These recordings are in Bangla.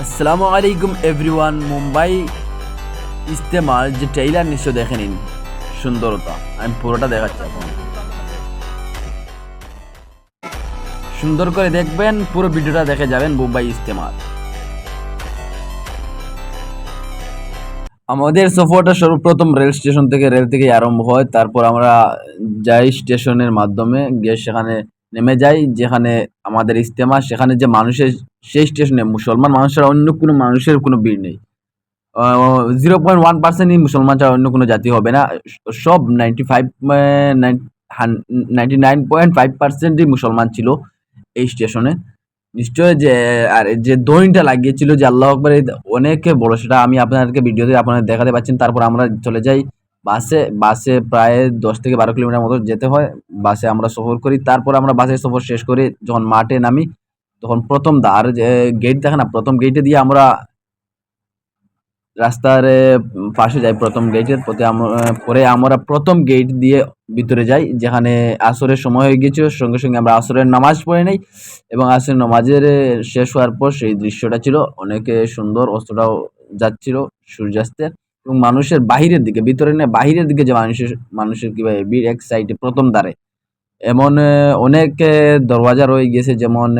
আসসালামু আলাইকুম এভরিওয়ান মুম্বাই ইস্তেমার যে ট্রেইলার নিশ্চয় দেখে নিন সুন্দরতা আমি পুরোটা দেখাচ্ছি এখন সুন্দর করে দেখবেন পুরো ভিডিওটা দেখে যাবেন মুম্বাই ইস্তেমার আমাদের সফরটা সর্বপ্রথম রেল স্টেশন থেকে রেল থেকে আরম্ভ হয় তারপর আমরা যাই স্টেশনের মাধ্যমে গিয়ে সেখানে নেমে যাই যেখানে আমাদের ইজতেমা, সেখানে যে মানুষের সেই স্টেশনে মুসলমান মানুষ ছাড়া অন্য কোনো মানুষের কোনো ভিড় নেই। জিরো পয়েন্ট ওয়ান পার্সেন্টই মুসলমান ছাড়া অন্য কোনো জাতি হবে না। সব ninety five ninety nine point five পার্সেন্টই মুসলমান ছিল এই স্টেশনে নিশ্চয় যে, আর যে দইনটা লাগিয়েছিল যে আল্লাহ আকবর অনেক বড়, সেটা আমি আপনাদেরকে ভিডিওতে আপনারা দেখাতে পাচ্ছেন তারপর আমরা চলে যাই। বাসে বাসে প্রায় দশ থেকে বারো কিলোমিটার মতো যেতে হয়। বাসে আমরা সফর করি। তারপর আমরা বাসের সফর শেষ করে। যখন মাঠে নামি, তখন প্রথম দ্বার যে গেট দেখে না, প্রথম গেটে দিয়ে আমরা রাস্তার পাশে যাই প্রথম গেটের পথে পরে আমরা প্রথম গেট দিয়ে ভিতরে যাই, যেখানে আসরের সময় হয়ে গিয়েছিল। সঙ্গে সঙ্গে আমরা আসরের নামাজ পড়ে নেই এবং আসরের নামাজের শেষ হওয়ার পর সেই দৃশ্যটা ছিল। অনেকে সুন্দর অস্ত্রটাও যাচ্ছিল সূর্যাস্তের। এবং মানুষের বাহিরের দিকে, ভিতরে না, বাহিরের দিকে যে মানুষের মানুষের কীভাবে ভিড় এক সাইডে প্রথম দ্বারে। এমন অনেক দরওয়াজা রয়ে গেছে যেমন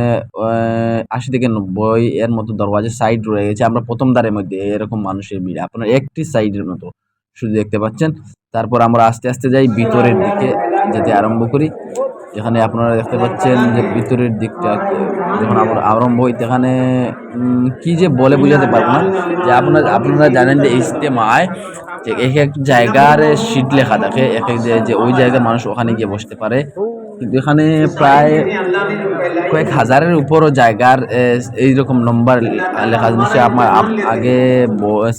আশি থেকে নব্বই এর মতো দরওয়াজার সাইড রয়ে গেছে। আমরা প্রথম দ্বারের মধ্যে এরকম মানুষের ভিড়। আপনার একটি সাইডের মতো শুধু দেখতে পাচ্ছেন। তারপর আমরা আস্তে আস্তে যাই ভিতরের দিকে যেতে আরম্ভ করি। যেখানে আপনারা দেখতে পাচ্ছেন যে ভিতরের দিকটা যখন আরম্ভ হই এখানে কি যে বলে বোঝাতে পারব না। যে আপনারা আপনারা জানেন যে ইজতেমায় যে এক এক জায়গার সিট লেখা থাকে, এক এক যে ওই জায়গার মানুষ ওখানে গিয়ে বসতে পারে। কিন্তু এখানে প্রায় কয়েক হাজারের উপরও জায়গার এইরকম নম্বর লেখা নিশ্চয়ই আমার আগে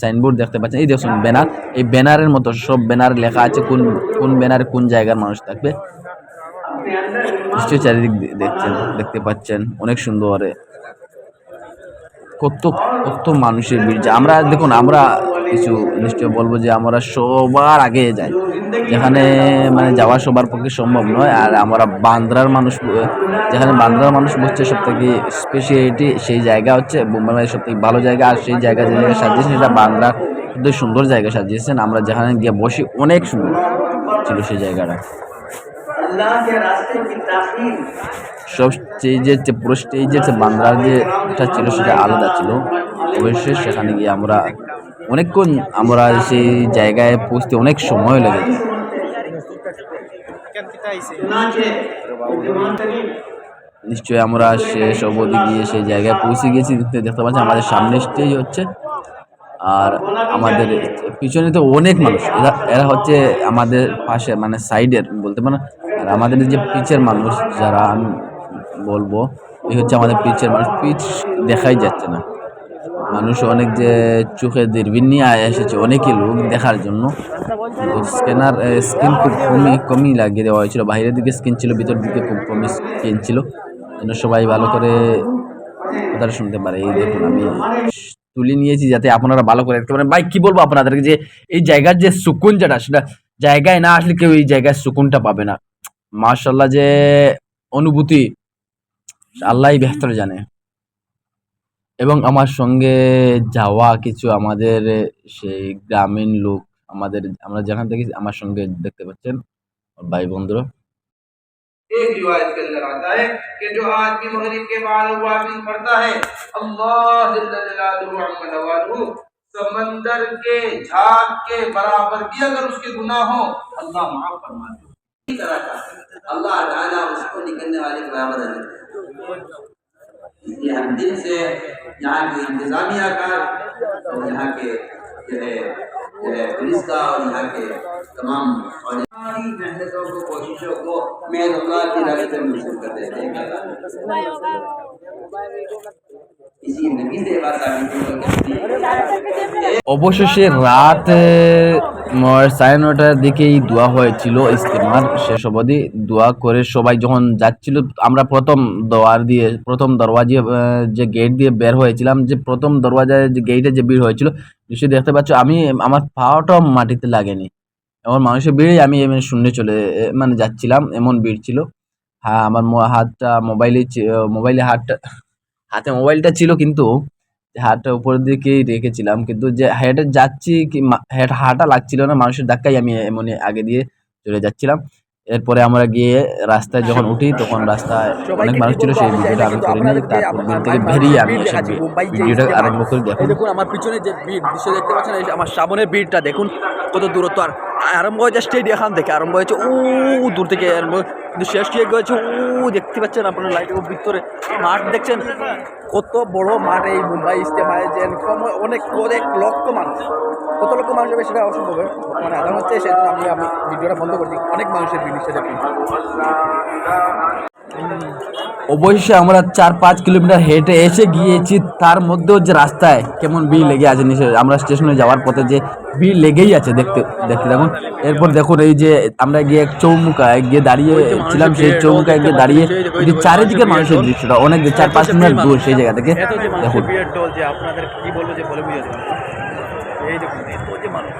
সাইনবোর্ড দেখতে পাচ্ছেন। এই দেখুন ব্যানার এই ব্যানারের মতো সব ব্যানার লেখা আছে, কোন কোন ব্যানারে কোন জায়গার মানুষ থাকবে। চারিদিক দেখছেন, দেখতে পাচ্ছেন, অনেক সুন্দর কত কত মানুষের ভিড়। আমরা দেখুন, আমরা কিছু নিশ্চয় বলব যে আমরা সবার আগে যাই। যেখানে মানে যাওয়া সবার পক্ষে সম্ভব নয়। আর আমরা বান্দ্রার মানুষ যেখানে বান্দ্রার মানুষ বসছে সব থেকে স্পেশালিটি সেই জায়গা হচ্ছে বোম্বাই সব থেকে ভালো জায়গা। আর সেই জায়গা যে জায়গায় সাজিয়েছেন, সেটা বান্দ্রার মধ্যে সুন্দর জায়গা সাজিয়েছেন। আমরা যেখানে গিয়ে বসি, অনেক সুন্দর ছিল সেই জায়গাটা। সব স্টেজের যে, পুরো স্টেজের যে বান্দ্রার যেটা ছিল, সেটা আলাদা ছিল। অবশ্যই সেখানে গিয়ে আমরা অনেকক্ষণ আমরা সেই জায়গায় পৌঁছতে অনেক সময় লাগে নিশ্চয়ই আমরা শেষ অবধি গিয়ে সেই জায়গায় পৌঁছে গিয়েছি দেখতে পাচ্ছি আমাদের সামনে স্টেজ হচ্ছে। আর আমাদের পিছনে তো অনেক মানুষ। এরা এরা হচ্ছে আমাদের পাশে মানে সাইডের বলতে পারেন আর আমাদের যে পিচের মানুষ যারা আমি বলব, এই হচ্ছে আমাদের পিচের মানুষ। পিচ দেখাই যাচ্ছে না। মানুষ অনেক যে চোখে দূরবীন নিয়ে এসেছে, অনেকই লোক দেখার জন্য। স্ক্যানার স্ক্রিন খুব কমই কমই লাগিয়ে দেওয়া হয়েছিল। বাইরের দিকে স্ক্রিন ছিল, ভিতর দিকে খুব কমই স্ক্রিন ছিল। যেন সবাই ভালো করে কথাটা শুনতে পারে। এই দেখুন, আমি তুলে নিয়েছি যাতে আপনারা ভালো করে দেখতে পারেন। ভাই, কি বলব আপনাদেরকে যে, এই জায়গার যে সুকুন যেটা, সেটা জায়গায় না আসলে কেউ এই জায়গায় সুকুনটা পাবে না। মার্শাল্লাহ যে অনুভূতি আল্লাহ বেহতর জানে। এবং আমার সঙ্গে যাওয়া কিছু আমাদের সেই গ্রামীণ লোক, আমাদের, আমরা যেখান থেকে আমার সঙ্গে দেখতে পাচ্ছেন ভাই বন্ধুর। সমন্দর কে ঝাঁক কে বরাবর কি আল্লাহ মাফ ফরমা দে তরহ اللہ تعالیٰ اس کو نکلنے والے کے برابر ہے لیے ہم دن سے یہاں کی انتظامیہ کا اور یہاں کے جو ہے جو ہے پولیس کا اور یہاں کے تمام اور ساری محنتوں کو، کوششوں کو میں اللہ کی رابطے میں حصول کر دیتے ہیں অবশেষে রাত সাড়ে নটার দিকেই দোয়া হয়েছিল, ইস্তেমার শেষ অবধি দোয়া করে সবাই যখন যাচ্ছিল, আমরা প্রথম দোয়ার দিয়ে, প্রথম দরওয়াজে যে গেট দিয়ে বের হয়েছিলাম, যে প্রথম দরওয়াজায় যে গেটে যে ভিড় হয়েছিল, নিশ্চয়ই দেখতে পাচ্ছ, আমি, আমার পাওয়াটাও মাটিতে লাগেনি। এমন মানুষের ভিড়ে আমি এমনি শূন্য চলে মানে যাচ্ছিলাম, এমন ভিড় ছিল। হ্যাঁ আমার হাতটা, মোবাইলে মোবাইলে হাতটা হাতে মোবাইলটা ছিল কিন্তু হাতটা উপরের দিকেই রেখেছিলাম। কিন্তু যে হেঁটে যাচ্ছি কি হেঁট- হাঁটা লাগছিল না মানুষের ধাক্কায় আমি এমনি আগে দিয়ে চলে যাচ্ছিলাম। এরপরে আমরা গিয়ে রাস্তায় যখন উঠি তখন রাস্তায় অনেক মানুষ ছিল সেই ভিডিওটা আমি করে নিই তারপর ভিডিও থেকে বেরিয়ে আমি ভিডিওটা আরম্ভ করে দেখুন। আমার পিছনে যে ভিড় দৃশ্য দেখতে পাচ্ছেন আমার সামনের ভিড়টা দেখুন কত দূরত্ব আর আরম্ভ হয়েছে স্টেডিয়াম থেকে, আরম্ভ হয়েছে ও দূর থেকে কিন্তু শেষ ঠিক হয়েছে ও দেখতে পাচ্ছেন আপনার লাইটের ভিতরে মাঠ দেখছেন? কত বড় মাঠ এই মুম্বাই ইস্তেমায় যে অনেক অনেক লক্ষ মানুষ, কত লক্ষ মানুষ হবে সেটা অসম্ভব মানে আধার হচ্ছে সেজন্য আমি আমি ভিডিওটা বন্ধ করছি অনেক মানুষের ভিডিও সেটা দেখুন। অবশ্যই আমরা চার পাঁচ কিলোমিটার হেঁটে এসে গিয়েছি তার মধ্যেও যে রাস্তায় কেমন ভিড় লেগে আছে নিচে আমরা স্টেশনে যাওয়ার পথে যে ভিড় লেগেই আছে দেখতে দেখতে দেখুন। এরপর দেখুন এই যে আমরা গিয়ে এক চৌমুকায় গিয়ে দাঁড়িয়ে ছিলাম সেই চৌমুকায় গিয়ে দাঁড়িয়ে এই চারিদিকে মানুষের দৃশ্যটা অনেক চার পাঁচ মিনিট দূর সেই জায়গা থেকে যে দেখুন। যে আপনাদের কি বলব যে বলে না। এই দেখুন এত যে মানুষ।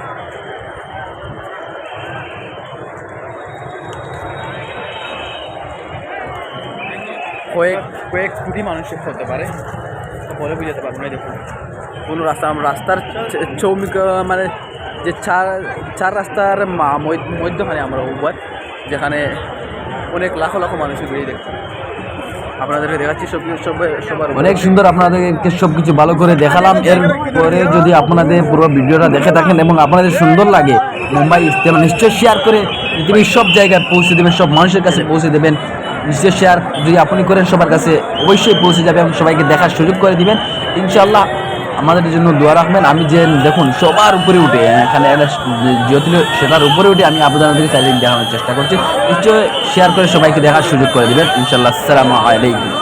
কয়েক কয়েক কোটি মানুষের হতে পারে। বলে বুঝাতে পারব না দেখুন। কোনো রাস্তা রাস্তার চৌমিক মানে যে চার চার রাস্তার মধ্যখানে আমরা উপর যেখানে অনেক লাখো লাখো মানুষের ভিড়ে দেখছি আপনাদেরকে দেখাচ্ছি সব সব, সবার অনেক সুন্দর আপনাদেরকে সব কিছু ভালো করে দেখালাম। এরপরে যদি আপনাদের পুরো ভিডিওটা দেখে থাকেন এবং আপনাদের সুন্দর লাগে, মুম্বাই নিশ্চয়ই শেয়ার করে পৃথিবীর সব জায়গায় পৌঁছে দেবেন, সব মানুষের কাছে পৌঁছে দেবেন। নিশ্চয়ই শেয়ার যদি আপনি করেন, সবার কাছে অবশ্যই পৌঁছে যাবে এবং সবাইকে দেখার সুযোগ করে দিবেন। ইনশাল্লাহ আমাদের জন্য দোয়া রাখবেন। আমি যে দেখুন, সবার উপরে উঠে এখানে একটা জ্যোতিল সেটার উপরে উঠে আমি আবেদন থেকে চাইলে দেখানোর চেষ্টা করছি। নিশ্চয়ই শেয়ার করে সবাইকে দেখার সুযোগ করে দেবেন। ইনশাল্লাহ আসসালামু আলাইকুম।